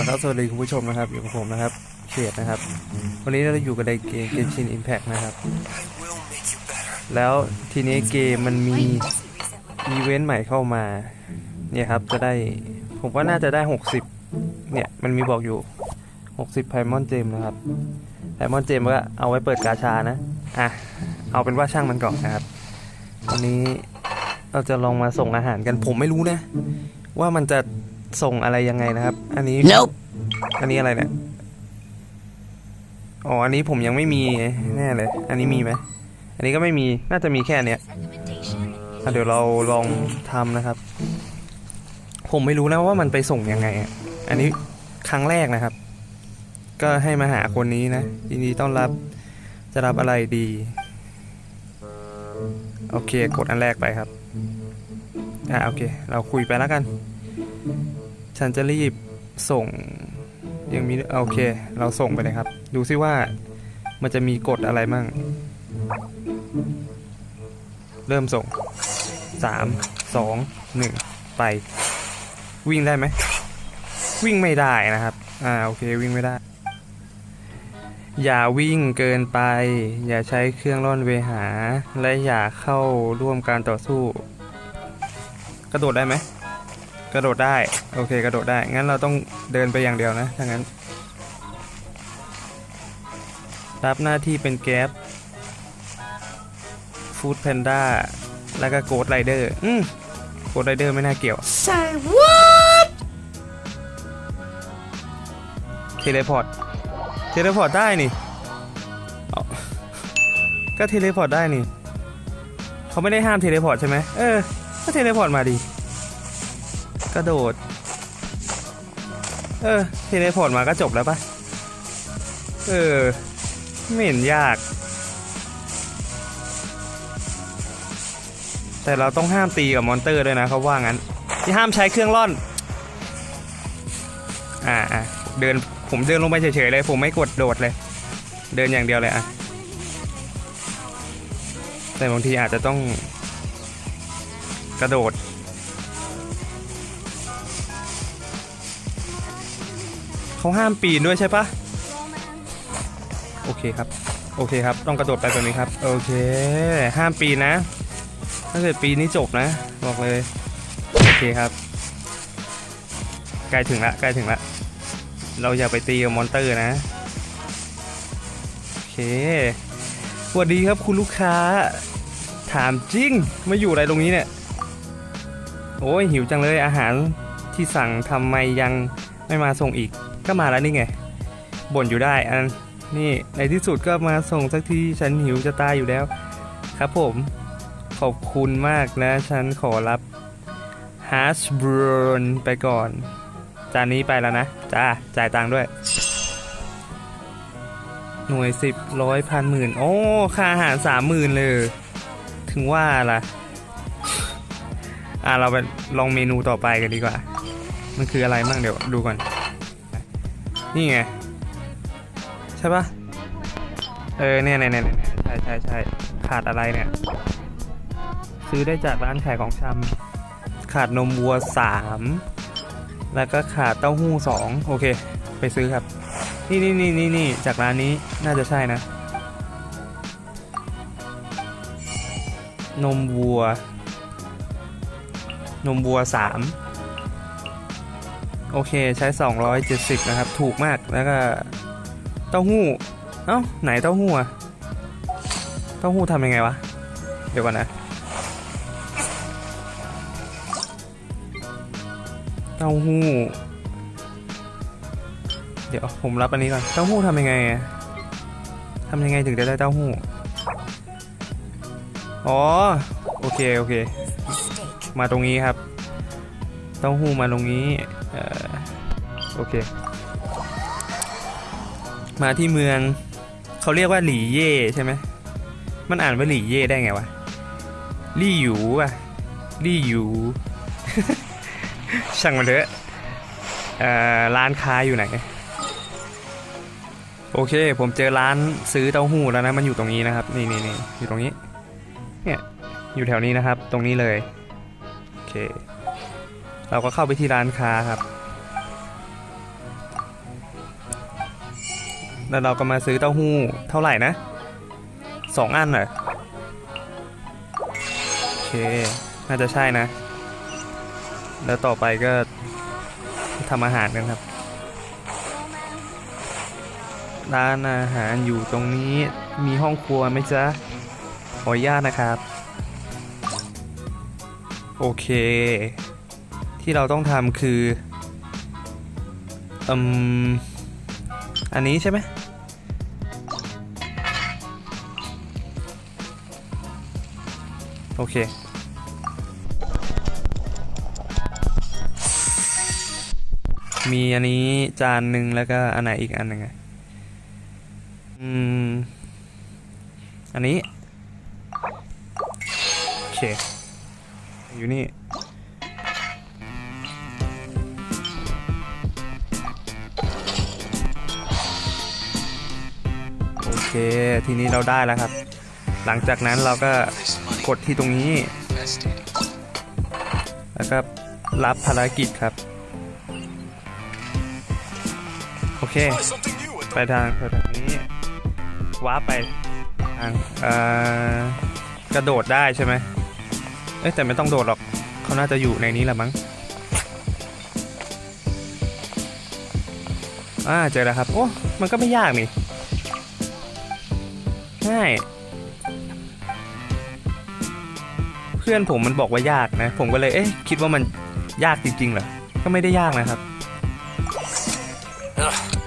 ละครับสวัสดีคุณผู้ชมนะครับอยู่กับผมนะครับเขียดนะครับ วันนี้เราอยู่กับในเกม Genshin Impact นะครับ แล้วทีนี้เกมมันมีอีเวนต์ใหม่เข้ามาเนี่ยครับจะได้ผมว่าน่าจะได้ 60 เนี่ยมันมีบอกอยู่ 60ไพมอนเจมนะครับไพมอนเจมก็เอาไว้เปิดกาชานะอะเอาเป็นว่าช่างมันก่อนนะครับวันนี้เราจะลองมาส่งอาหารกันผมไม่รู้นะ ว่ามันจะส่งอะไรยังไงนะครับ อันนี้ Nope. อันนี้อะไรเนี่ย อ๋อ อันนี้ผมยังไม่มีแน่เลย อันนี้มีไหม อันนี้ก็ไม่มี น่าจะมีแค่เนี้ยอะเดี๋ยวเราลองทำนะครับ ผมไม่รู้นะว่ามันไปส่งยังไงอะอันนี้ครั้งแรกนะครับ ก็ให้มาหาคนนี้นะยินดีต้อนรับ จะรับอะไรดี โอเค กดอันแรกไปครับ อ่าโอเค เราคุยไปแล้วกัน ฉันจะรีบ ส่งยังมีโอเค เราส่งไปเลยครับ ดูซิว่ามันจะมีกฎอะไรมั่ง เริ่มส่งสามสองหนึ่งไป วิ่งได้ไหม วิ่งไม่ได้นะครับ อ่าโอเควิ่งไม่ได้ อย่าวิ่งเกินไป อย่าใช้เครื่องร่อนเวหา และอย่าเข้าร่วมการต่อสู้ กระโดดได้ไหม กระโดดได้ โอเคกระโดดได้ งั้นเราต้องเดินไปอย่างเดียวนะถ้างั้น รับหน้าที่เป็นแก๊ปฟู้ดแพนด้าแล้วก็โกดไรเดอร์อืมโกดไรเดอร์ไม่น่าเกี่ยว Say what? เทเลพอร์ตเทเลพอร์ตได้นี่เอาก็เทเลพอร์ตได้นี่ เขาไม่ได้ห้ามเทเลพอร์ตใช่ไหมเออ ก็เทเลพอร์ตมาดิ กระโดด เออเทเลพอร์ตมาก็จบแล้วปะเออ ไม่เห็นยาก แต่เราต้องห้ามตีกับมอนเตอร์ด้วยนะเขาว่างั้น ที่ห้ามใช้เครื่องร่อน อ่าอ่าเดินผมเดินลงไปเฉยๆเลย ผมไม่กดโดดเลย เดินอย่างเดียวเลยอะ แต่บางทีอาจจะต้องกระโดด เขาห้ามปีนด้วยใช่ปะโอเคครับ โอเคครับ ต้องกระโดดไปแบบนี้ครับ โอเค ห้ามปีนนะ ถ้าเกิดปีนนี่จบนะ บอกเลย โอเคครับ ใกล้ถึงละ ใกล้ถึงละ เราอย่าไปตีกับมอนเตอร์นะ โอเค สวัสดีครับคุณลูกค้า ถามจริง มาอยู่อะไรตรงนี้เนี่ย โอ้ยหิวจังเลยอาหารที่สั่งทำไมยังไม่มาส่งอีก ก็มาแล้วนี่ไง บ่นอยู่ได้อันนี่ในที่สุดก็มาส่งสักทีฉันหิวจะตายอยู่แล้ว ครับผม ขอบคุณมากนะ ฉันขอรับฮัชบรนไปก่อน จานนี้ไปแล้วนะ จ้า จ่ายตังค์ด้วย หน่วยสิบร้อยพันหมื่น โอ้ ค่าอาหารสามหมื่นเลย ถึงว่าล่ะ อะ เราไปลองเมนูต่อไปกันดีกว่า มันคืออะไรมั่งเดี๋ยวดูก่อน นี่ไง ใช่ปะเออเนี่ยเนี่ยเนี่ยเนี่ยใช่ใช่ใช่ขาดอะไรเนี่ย ซื้อได้จากร้านขายของชำขาดนมวัวสามแล้วก็ขาดเต้าหู้สองโอเค ไปซื้อครับ นี่นี่นี่นี่นี่จากร้านนี้น่าจะใช่นะ นมวัว นมวัวสาม โอเคใช้ 270 นะครับ ถูกมากแล้วก็เต้าหู้ เอ้า ไหนเต้าหู้อะเต้าหู้ทำยังไงวะ เดี๋ยวก่อนนะ เต้าหู้ เดี๋ยวผมรับอันนี้ก่อน เต้าหู้ทำยังไงทำยังไงถึงจะได้เต้าหู้ อ๋อ โอเค โอเค มาตรงนี้ครับ เต้าหู้มาตรงนี้โอเค มาที่เมืองเขาเรียกว่าหลี่เย่ใช่ไหมมันอ่านว่าหลี่เย่ได้ไงวะลี่หยูอะลี่หยูช่างมันเถอะร้านค้าอยู่ไหนโอเค ผมเจอร้านซื้อเต้าหู้แล้วนะมันอยู่ตรงนี้นะครับ นี่นี่นี่อยู่ตรงนี้ เนี่ย อยู่แถวนี้นะครับ ตรงนี้เลย โอเค เราก็เข้าไปที่ร้านค้าครับ แล้วเราก็มาซื้อเต้าหู้เท่าไหร่นะสองอันเหรอโอเค น่าจะใช่นะ แล้วต่อไปก็ทำอาหารกันครับ ร้านอาหารอยู่ตรงนี้มีห้องครัวไหมจ๊ะ ขออนุญาตนะครับ โอเค ที่เราต้องทำคืออืมอันนี้ใช่ไหมโอเค มีอันนี้จานหนึ่งแล้วก็อันไหนอีกอันหนึ่งอืม อันนี้ โอเค อยู่นี่ เค ทีนี้เราได้แล้วครับ หลังจากนั้นเราก็กดที่ตรงนี้ แล้วก็รับภารกิจครับ โอเค ไปทางไปทางนี้ว้าไปทางกระโดดได้ใช่ไหมเอ้ยแต่ไม่ต้องโดดหรอกเขาน่าจะอยู่ในนี้แหละมั้งอ่าเจอแล้วครับ โอ้ มันก็ไม่ยากนี่ ง่ายเพื่อนผมมันบอกว่ายากนะ ผมก็เลยเอ๊ะคิดว่ามันยากจริงๆเหรอ ก็ไม่ได้ยากนะครับ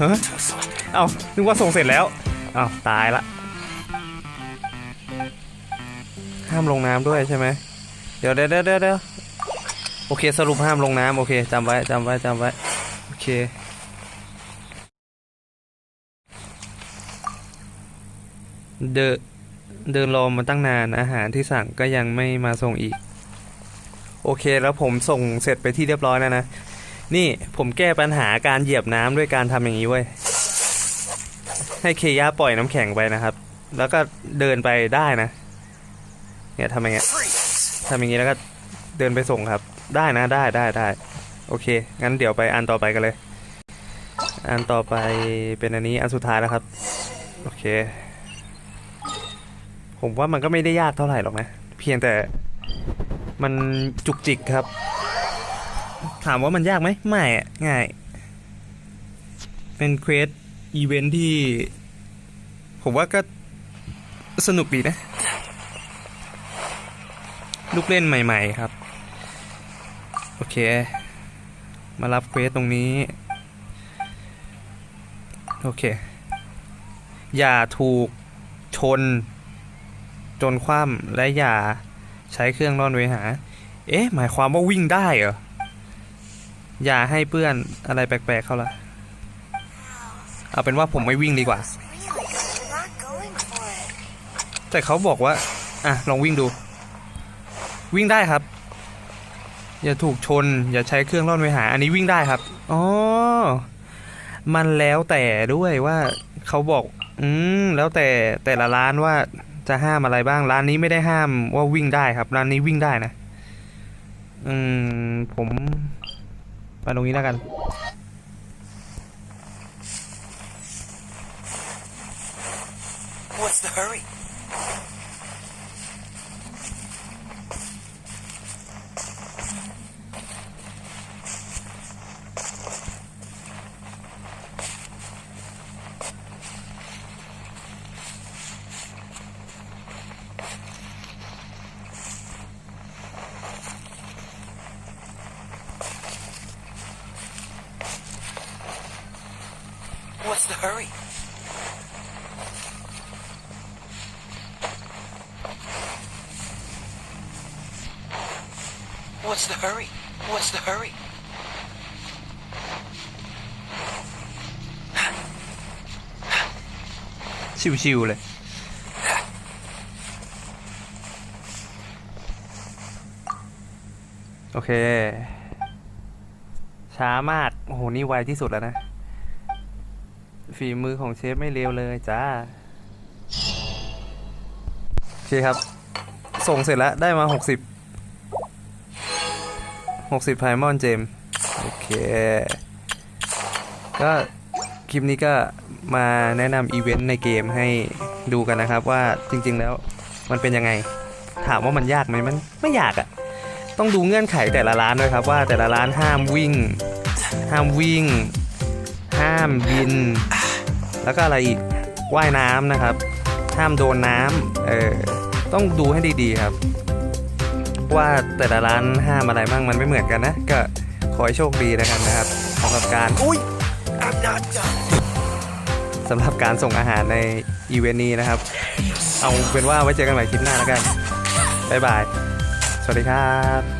ฮะเอ้านึกว่าส่งเสร็จแล้ว เอ้าตายละ ห้ามลงน้ำด้วยใช่ไหมเดี๋ยวเดี๋ยวเดี๋ยวเดี๋ยวโอเคสรุปห้ามลงน้ำโอเคจำไว้จำไว้จำไว้ โอเค เดนเดินรอมาตั้งนานอาหารที่สั่งก็ยังไม่มาส่งอีก โอเคแล้วผมส่งเสร็จไปที่เรียบร้อยแล้วนะ นี่ผมแก้ปัญหาการเหยียบน้ำด้วยการทำอย่างนี้เว้ย ให้เคย่าปล่อยน้ำแข็งไปนะครับ แล้วก็เดินไปได้นะ เนี่ยทำอย่างเงี้ยทำอย่างงี้แล้วก็เดินไปส่งครับ ได้นะได้ได้ได้ โอเค งั้นเดี๋ยวไปอันต่อไปกันเลย อันต่อไปเป็นอันนี้อันสุดท้ายแล้วครับ โอเค ผมว่ามันก็ไม่ได้ยากเท่าไหร่หรอกนะ เพียงแต่มันจุกจิกครับ ถามว่ามันยากไหมไม่อะง่าย เป็นเควสอีเวนท์ที่ ผมว่าก็สนุกดีนะ ลูกเล่นใหม่ ๆ ครับ โอเค มารับเควสตรงนี้ โอเค อย่าถูกชน จนคว่ำและอย่าใช้เครื่องร่อนเวหา เอ๊ะ หมายความว่าวิ่งได้เหรอ อย่าให้เปื้อนอะไรแปลกๆ เข้าละเอาเป็นว่าผมไม่วิ่งดีกว่า แต่เขาบอกว่า อะ ลองวิ่งดู วิ่งได้ครับ อย่าถูกชน อย่าใช้เครื่องร่อนไวหา อันนี้วิ่งได้ครับ อ๋อ มันแล้วแต่ด้วยว่าเขาบอก อืม แล้วแต่แต่ละร้านว่า จะห้ามอะไรบ้าง ร้านนี้ไม่ได้ห้ามว่าวิ่งได้ครับ ร้านนี้วิ่งได้นะ อืม ผมไปตรงนี้แล้วกัน What's the hurry? What's the hurry? What's the hurry? What's the hurry? ชิวๆเลยโอเค ช้ามาก โอ้โห นี่ไวที่สุดแล้วนะ ฝีมือของเชฟไม่เลวเลยจ้าโอเคครับ ส่งเสร็จแล้วได้มา 60 60ไพมอนเจมโอเค ก็คลิปนี้ก็มาแนะนำอีเวนต์ในเกมให้ดูกันนะครับว่าจริงๆแล้วมันเป็นยังไง ถามว่ามันยากไหมมันไม่ยากอะ่ะ ต้องดูเงื่อนไขแต่ละร้านด้วยครับว่าแต่ละร้านห้ามวิ่ง ห้ามวิ่ง ห้ามบิน แล้วก็อะไรอีกว่ายน้ำนะครับ ห้ามโดนน้ำเออต้องดูให้ดีๆครับ ว่าแต่ละร้านห้ามอะไรบ้างมันไม่เหมือนกันนะ ก็ขอให้โชคดีแล้วกันนะครับสำหรับการอุ้ยสำหรับการส่งอาหารในอีเวนต์นี้นะครับ เอาเป็นว่าไว้เจอกันใหม่คลิปหน้าแล้วกันบ๊ายบาย สวัสดีครับ